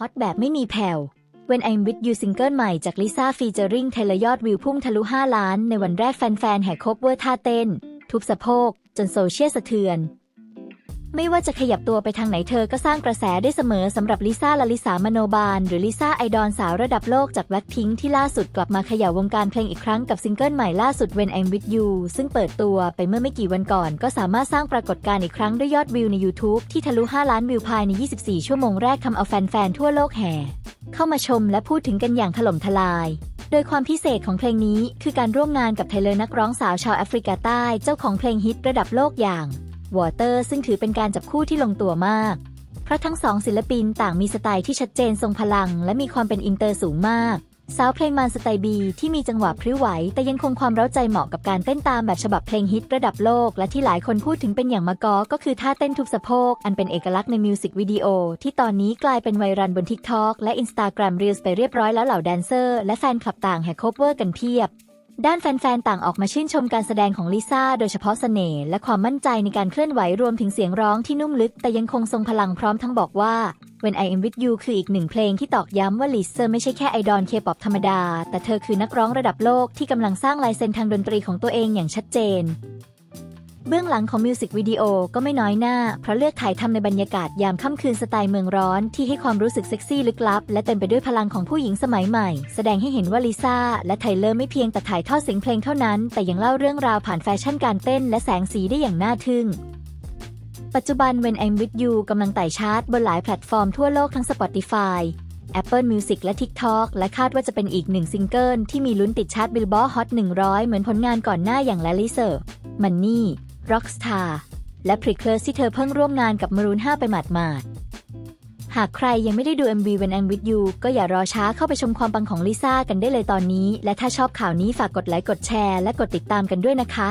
ฮอตแบบไม่มีแผ่ว When I'm with you ซิงเกิลใหม่จากลิซ่าฟีเจอริงเทเลยอดวิวพุ่งทะลุ 5 ล้าน ในวันแรกแฟนๆ แห่คบเวอร์ท่าเต้น ทุบสะโพก จนโซเชียลสะเทือน ไม่ว่าจะขยับตัวไปทางไหนเธอก็สร้างกระแสได้เสมอสำหรับลิซ่าลาลิสามโนบาล หรือลิซ่าไอดอลสาวระดับโลกจากแบล็คพิงที่ล่าสุดกลับมาขย่าวงการเพลงอีกครั้งกับซิงเกิลใหม่ล่าสุด When I'm with you ซึ่งเปิดตัวไปเมื่อไม่กี่วันก่อน ก็สามารถสร้างปรากฏการณ์อีกครั้งด้วยยอดวิวใน YouTube ที่ทะลุ 5 ล้านวิวภายใน 24 ชั่วโมงแรกทำเอาแฟนๆทั่วโลกแห่เข้ามาชมและพูดถึงกันอย่างถล่มทลายโดยความพิเศษของเพลงนี้คือการร่วมงานกับไทเลอร์นักร้องสาวชาวแอฟริกาใต้ เจ้าของเพลงฮิตระดับโลกอย่าง วอเตอร์ซึ่งถือเป็นการจับคู่ที่ลงตัวมาก เพราะทั้งสองศิลปินต่างมีสไตล์ที่ชัดเจนทรงพลัง และมีความเป็นอินเตอร์สูงมาก สาวเพลงมันสไตล์บีที่มีจังหวะพริ้วไหว แต่ยังคงความเร้าใจเหมาะกับการเต้นตามแบบฉบับเพลงฮิตระดับโลก และที่หลายคนพูดถึงเป็นอย่างมากอก็คือท่าเต้นทุบสะโพก อันเป็นเอกลักษณ์ในมิวสิกวิดีโอที่ตอนนี้กลายเป็นไวรัลบน TikTok และ Instagram Reels ไปเรียบร้อยแล้วเหล่าแดนเซอร์ และแฟนคลับต่างแห่โคเวอร์กันเพียบ ด้านแฟนๆ ต่างออกมาชื่นชมการแสดงของลิซ่าโดยเฉพาะเสน่ห์และความมั่นใจในการเคลื่อนไหวรวมถึงเสียงร้องที่นุ่มลึก แต่ยังคงทรงพลังพร้อมทั้งบอกว่า When I Am With You คืออีกหนึ่งเพลงที่ตอกย้ำว่าลิซ่าไม่ใช่แค่ไอดอลเคป๊อปธรรมดา แต่เธอคือนักร้องระดับโลกที่กำลังสร้างลายเซ็นทางดนตรีของตัวเองอย่างชัดเจน เบื้องหลังของมิวสิกวิดีโอก็ไม่น้อยหน้า เพราะเลือกถ่ายทำในบรรยากาศยามค่ำคืนสไตล์เมืองร้อน ที่ให้ความรู้สึกเซ็กซี่ลึกลับ และเต็มไปด้วยพลังของผู้หญิงสมัยใหม่ แสดงให้เห็นว่าลิซ่าและไทเลอร์ไม่เพียงแต่ถ่ายทอดเสียงเพลงเท่านั้น แต่ยังเล่าเรื่องราวผ่านแฟชั่นการเต้น และแสงสีได้อย่างน่าทึ่งปัจจุบัน When I'm With You กำลังไต่ชาร์ตบนหลายแพลตฟอร์มทั่วโลกทั้ง Spotify Apple Music และ TikTok และคาดว่าจะเป็นอีกหนึ่งซิงเกิลที่มีลุ้นติดชาร์ต Billboard Hot 100 เหมือนผลงานก่อนหน้าอย่าง Lally s e r Money Rockstar และ p r e c l u r s ที่เธอเพิ่งร่วมงานกับ Maroon 5 ไปหมาดๆ หากใครยังไม่ได้ดู MV When I'm With You ก็อย่ารอช้าเข้าไปชมความปังของลิซ่ากันได้เลยตอนนี้ และถ้าชอบข่าวนี้ฝากกดไลค์กดแชร์และกดติดตามกันด้วยนะคะ